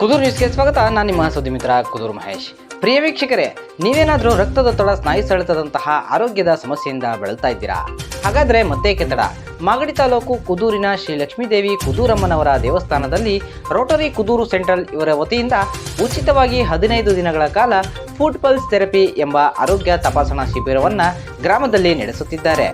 ಕುದೂರು ನ್ಯೂಸ್ಗೆ ಸ್ವಾಗತ. ನಾನು ನಿಮ್ಮ ಸುದ್ದಿ ಮಿತ್ರ ಕುದೂರು ಮಹೇಶ್. ಪ್ರಿಯ ವೀಕ್ಷಕರೇ, ನೀವೇನಾದರೂ ರಕ್ತದೊತ್ತಡ ಸ್ನಾಯು ಸೆಳೆತದಂತಹ ಆರೋಗ್ಯದ ಸಮಸ್ಯೆಯಿಂದ ಬಳಲ್ತಾ ಇದ್ದೀರಾ? ಹಾಗಾದರೆ ಮತ್ತೆ ಕೆತ್ತಡ. ಮಾಗಡಿ ತಾಲೂಕು ಕುದೂರಿನ ಶ್ರೀ ಲಕ್ಷ್ಮೀದೇವಿ ಕುದೂರಮ್ಮನವರ ದೇವಸ್ಥಾನದಲ್ಲಿ ರೋಟರಿ ಕುದೂರು ಸೆಂಟ್ರಲ್ ಇವರ ವತಿಯಿಂದ ಉಚಿತವಾಗಿ ಹದಿನೈದು ದಿನಗಳ ಕಾಲ ಫುಟ್ಬಲ್ಸ್ ಥೆರಪಿ ಎಂಬ ಆರೋಗ್ಯ ತಪಾಸಣಾ ಶಿಬಿರವನ್ನು ಗ್ರಾಮದಲ್ಲಿ ನಡೆಸುತ್ತಿದ್ದಾರೆ.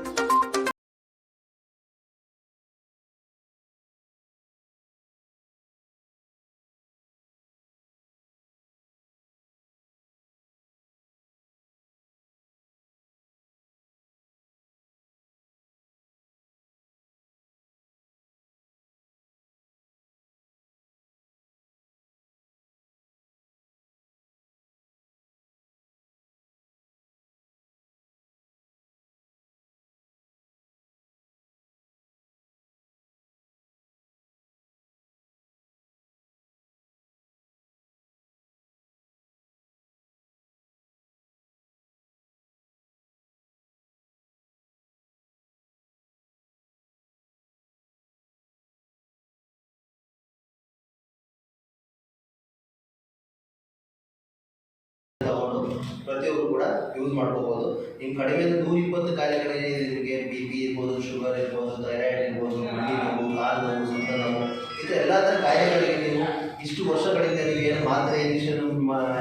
ತಗೊಂಡು ಪ್ರತಿಯೊಬ್ಬರು ಕೂಡ ಯೂಸ್ ಮಾಡ್ಕೋಬೋದು. ನಿಮ್ಮ ಕಡಿಮೆ ನೂರ ಇಪ್ಪತ್ತು ಕಾಯಿಲೆಗಳೇ ನಿಮಗೆ ಬಿ ಪಿ ಇರ್ಬೋದು ಶುಗರ್ ಇರ್ಬೋದು ಥೈರಾಯ್ಡ್ ಇರ್ಬೋದು ಮಂಡಿ ನೋವು ಕಾಲು ನೋವು ಸೊಂಟ ನೋವು ಇದು ಎಲ್ಲ ಥರ ಕಾಯಿಲೆಗಳಿಗೆ ನೀವು ಇಷ್ಟು ವರ್ಷಗಳಿಂದ ನೀವು ಏನು ಮಾತ್ರೆ ಇಂಜೆಕ್ಷನ್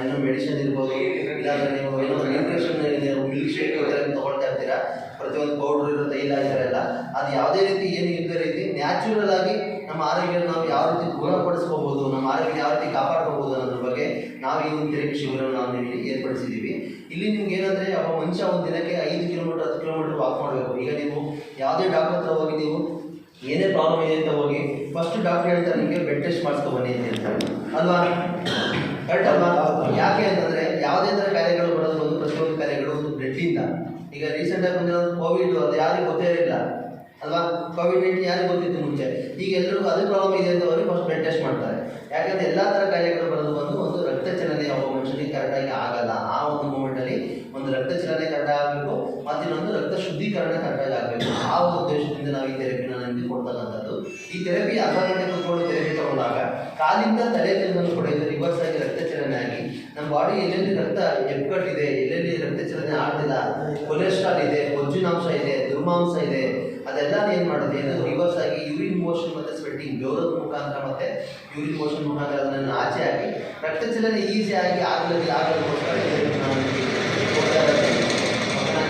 ಏನೋ ಮೆಡಿಸಿನ್ ಇರ್ಬೋದು ಇಲ್ಲಾಂದ್ರೆ ನೀವು ಏನೋ ಇಂಜೆಕ್ಷನ್ ಮಿಲ್ಕ್ ಶೇಕ್ ಈ ಥರ ತೊಗೊಳ್ತಾ ಇರ್ತೀರಾ ಪ್ರತಿಯೊಂದು ಪೌಡ್ರ್ ಇರೋ ತೈಲ ಈ ಅದು ಯಾವುದೇ ರೀತಿ ಏನು ಇಲ್ಲದ ರೀತಿ ನ್ಯಾಚುರಲ್ ಆಗಿ ನಮ್ಮ ಆರೋಗ್ಯವನ್ನು ನಾವು ಯಾವ ರೀತಿ ಗುಣಪಡಿಸ್ಕೋಬೋದು, ನಮ್ಮ ಆರೋಗ್ಯ ಯಾವ ರೀತಿ ಕಾಪಾಡ್ಕೋಬೋದು ಅನ್ನೋದ್ರ ಬಗ್ಗೆ ನಾವು ಈ ಒಂದು ಥೆರಪಿ ಶಿಬಿರವನ್ನು ನಾವು ಇಲ್ಲಿ ಏರ್ಪಡಿಸಿದ್ದೀವಿ. ಇಲ್ಲಿ ನಿಮ್ಗೆ ಏನಂದರೆ, ಒಬ್ಬ ಮನುಷ್ಯ ಒಂದು ದಿನಕ್ಕೆ ಐದು ಕಿಲೋಮೀಟರ್ ಹತ್ತು ಕಿಲೋಮೀಟರ್ ವಾಕ್ ಮಾಡಬೇಕು. ಈಗ ನೀವು ಯಾವುದೇ ಡಾಕ್ಟರ್ ಹತ್ರ ಹೋಗಿ, ನೀವು ಏನೇ ಪ್ರಾಬ್ಲಮ್ ಇದೆ ಅಂತ ಹೋಗಿ ಫಸ್ಟ್ ಡಾಕ್ಟರ್ ಹೇಳ್ತಾರೆ, ನಿಮಗೆ ಬೆಡ್ ಟೆಸ್ಟ್ ಮಾಡಿಸ್ಕೊ ಬನ್ನಿ ಅಂತ ಹೇಳ್ತಾರೆ. ಅಲ್ವಾ? ಕರೆಕ್ಟ್ ಅಲ್ವಾ? ಯಾಕೆ ಅಂತಂದರೆ, ಯಾವುದೇ ಥರ ಕಾಯಿಲೆಗಳು ಬರೋದು ಒಂದು ಪ್ರತಿಯೊಂದು ಕಾಯಿಲೆಗಳು ಒಂದು ಬ್ಲಡ್ಡಿಂದ ಈಗ ರೀಸೆಂಟ್ ರೀಸೆಂಟಾಗಿ ಬಂದಿರೋದು ಕೋವಿಡ್ ಅದು ಯಾರಿಗೂ ಗೊತ್ತೇ ಇರಲಿಲ್ಲ ಅಲ್ವಾ? ಕೋವಿಡ್ ನೈನ್ಟೀನ್ ಯಾರಿಗೆ ಗೊತ್ತಿತ್ತು ಮುಂಚೆ. ಈಗ ಎಲ್ಲರಿಗೂ ಅದೇ ಪ್ರಾಬ್ಲಮ್ ಇದೆ ಅಂತ ಅವರಿಗೆ ಫಸ್ಟ್ ಬ್ಲಡ್ ಟೆಸ್ಟ್ ಮಾಡ್ತಾರೆ. ಯಾಕಂದ್ರೆ ಎಲ್ಲ ಥರ ಕಾಯಿಲೆಗಳು ಬರೋದು ಬಂದು ಒಂದು ರಕ್ತ ಚಲನೆ ಒಬ್ಬ ಮನುಷ್ಯನಿಗೆ ಕರೆಕ್ಟಾಗಿ ಆಗಲ್ಲ. ಆ ಒಂದು ಮೂಮೆಂಟಲ್ಲಿ ಒಂದು ರಕ್ತ ಚಲನೆ ಕರೆಕ್ಟ್ ಆಗಬೇಕು, ಮತ್ತು ಇನ್ನೊಂದು ರಕ್ತ ಶುದ್ಧೀಕರಣ ಕರೆಕ್ಟಾಗಿ ಆಗಬೇಕು. ಆ ಒಂದು ಉದ್ದೇಶದಿಂದ ನಾವು ಈ ಥೆರಪಿನ ನಿಮಗೆ ಕೊಡ್ತಕ್ಕಂಥದ್ದು. ಈ ಥೆರಪಿ ಅರ್ಧ ಗಂಟೆ ಕೂತ್ಕೊಂಡು ಥೆರಪಿ ತಗೊಂಡಾಗ ಕಾಲಿಂದ ತಲೆ ತನಕ ಕೂಡ ರಿವರ್ಸ್ ಆಗಿ ರಕ್ತ ಚಲನೆ ಆಗಿ, ನಮ್ಮ ಬಾಡಿ ಎಲ್ಲೆಲ್ಲಿ ರಕ್ತ ಎಪ್ಪಟ್ಟಿದೆ ಎಲ್ಲೆಲ್ಲಿ ಚಲನೆ ಆಗ್ತಿಲ್ಲ. ಕೊಲೆಸ್ಟ್ರಾಲ್ ಇದೆ ಕೊಜ್ಜಿನಾಂಶ ಇದೆ ದುರ್ಮಾಂಸ ಇದೆ ಅದೆಲ್ಲ ಏನು ಮಾಡುತ್ತೆ ಅದು ರಿವರ್ಸ್ ಆಗಿ ಯೂರಿನ್ ಮೋಷನ್ ಮತ್ತು ಸ್ವೆಟ್ಟಿಂಗ್ ಜೋರದ ಮುಖಾಂತರ ಮತ್ತೆ ಯೂರಿನ್ ಮೋಷನ್ ಮುಖಾಂತರ ಅದನ್ನು ಆಚೆ ಆಗಿ ರಕ್ತ ಚಲನೆ ಆಗಿ ಆಗಲಿ ಆಗಲಿಕ್ಕೋಸ್ಕರ?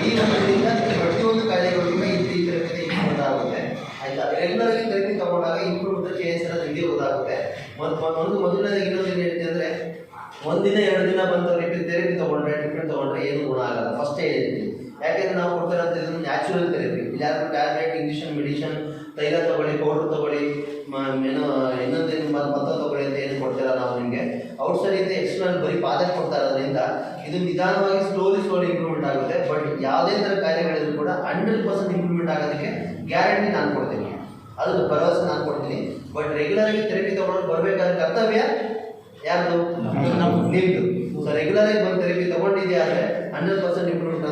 ಈ ಒಂದರಿಂದ ಪ್ರತಿಯೊಂದು ಈ ಥೆರಪಿ ಇಂಪ್ರೂವ್ಮೆಂಟ್ ಆಗುತ್ತೆ ಆಯ್ತಾ? ರೆಗ್ಯುಲರ್ ಆಗಿ ತಗೊಂಡಾಗ ಇಂಪ್ರೂವ್ ಚೇಂಜ್ ಅನ್ನೋದು ನಿಮಗೆ ಗೊತ್ತಾಗುತ್ತೆ ಮತ್ತು ಒಂದು ಮೊದಲನೇದಾಗಿ ಇನ್ನೊಂದು ಏನು ಹೇಳ್ತೀನಿ ಅಂದರೆ ಒಂದಿನ, ಎರಡು ದಿನ ಬಂದು ರಿಪೀಟ್ ಥೆರಪಿ ತೊಗೊಂಡ್ರೆ ಟ್ರೀಟ್ಮೆಂಟ್ ತೊಗೊಂಡ್ರೆ ಏನು ಗುಣ ಆಗಲ್ಲ. ಫಸ್ಟೇ ಯಾಕೆಂದ್ರೆ ನಾವು ಕೊಡ್ತಾರೆ ಇದನ್ನು ನ್ಯಾಚುರಲ್ ಥೆರಪಿ ಇಲ್ಲಾದ್ರೂ ಟ್ಯಾಬ್ಲೆಟ್ ಇಂಜೆಕ್ಷನ್ ಮೆಡಿಷನ್ ತೈಲ ತಗೊಳ್ಳಿ ಪೌಡ್ರ್ ತಗೊಳ್ಳಿ ಏನೋ ಇನ್ನೊಂದೇನು ಮತ್ತ ತಗೊಳ್ಳಿ ಅಂತ ಏನು ಕೊಡ್ತೀರಾ ನಾವು ನಿಮಗೆ. ಔಟ್ಸೈಡ್ ಇದೆ ಎಕ್ಸ್ಟರ್ನಲ್ ಬರೀ ಪಾದ ಕೊಡ್ತಾ ಅದರಿಂದ ಇದು ನಿಧಾನವಾಗಿ ಸ್ಲೋಲಿ ಸ್ಲೋಲಿ ಇಂಪ್ರೂವ್ಮೆಂಟ್ ಆಗುತ್ತೆ. ಬಟ್ ಯಾವುದೇ ಥರ ಕಾಯಿಲೆಗಳಿದ್ರು ಕೂಡ ಹಂಡ್ರೆಡ್ ಪರ್ಸೆಂಟ್ ಇಂಪ್ರೂವ್ಮೆಂಟ್ ಆಗೋದಕ್ಕೆ ಗ್ಯಾರಂಟಿ ನಾನು ಕೊಡ್ತೀನಿ. ಅದು ಭರವಸೆ ನಾನು ಕೊಡ್ತೀನಿ. ಬಟ್ ರೆಗ್ಯುಲರ್ ಆಗಿ ಥೆರಪಿ ತೊಗೊಂಡು ಬರಬೇಕಾದ ಕರ್ತವ್ಯ ಯಾರ್ದು? ನಿಮ್ದು ಸೊ ರೆಗ್ಯುಲರ್ ಆಗಿ ಬಂದು ಥೆರಪಿ ತಗೊಂಡಿದ್ಯಾ ಅಂದರೆ ಹಂಡ್ರೆಡ್ ಪರ್ಸೆಂಟ್ ಇಂಪ್ರೂವ್ಮೆಂಟ್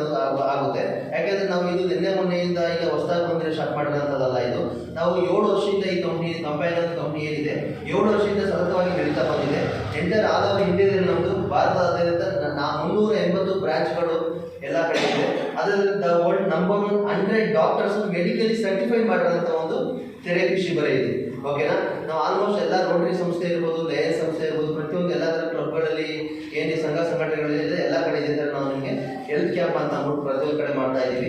ಆಗುತ್ತೆ. ಯಾಕೆಂದ್ರೆ ನಾವು ಇದು ನಿನ್ನೆ ಮೊನ್ನೆಯಿಂದ ಈಗ ಹೊಸದಾಗಿ ಬಂದರೆ ಸ್ಟಾರ್ಟ್ ಮಾಡಿದಂಥದ್ದಲ್ಲ ಇದು. ನಾವು ಏಳು ವರ್ಷದಿಂದ ಈ ಕಂಪ್ನಿ ಕಂಪೈನ್ ಅಂತ ಕಂಪ್ನಿ ಏನಿದೆ, ಏಳು ವರ್ಷದಿಂದ ಸತತವಾಗಿ ಬೆಳೀತಾ ಬಂದಿದೆ. ಎಂಟರ್ ಆಲ್ ಓವರ್ ನಮ್ಮದು ಭಾರತದಾದ್ಯಂತ ನ- ಮುನ್ನೂರ ಎಂಬತ್ತು ಬ್ರಾಂಚ್ಗಳು ಎಲ್ಲ ಕಡೆ ಇದೆ. ಅದರಲ್ಲಿ world number one hundred doctors medically certify ಮಾಡಿರೋಂಥ ಒಂದು ಥೆರಪಿ ಶಿಬಿರ ಇದೆ. ಓಕೆನಾ ನಾವು ಆಲ್ಮೋಸ್ಟ್ ಎಲ್ಲ ರೋಟರಿ ಸಂಸ್ಥೆ ಇರ್ಬೋದು ಲಯನ್ ಸಂಸ್ಥೆ ಕ್ಯಾಂಪ್ ಅಂತ ಅಂದ್ಬಿಟ್ಟು ಪ್ರತಿಯೊಂದು ಕಡೆ ಮಾಡ್ತಾ ಇದ್ದೀವಿ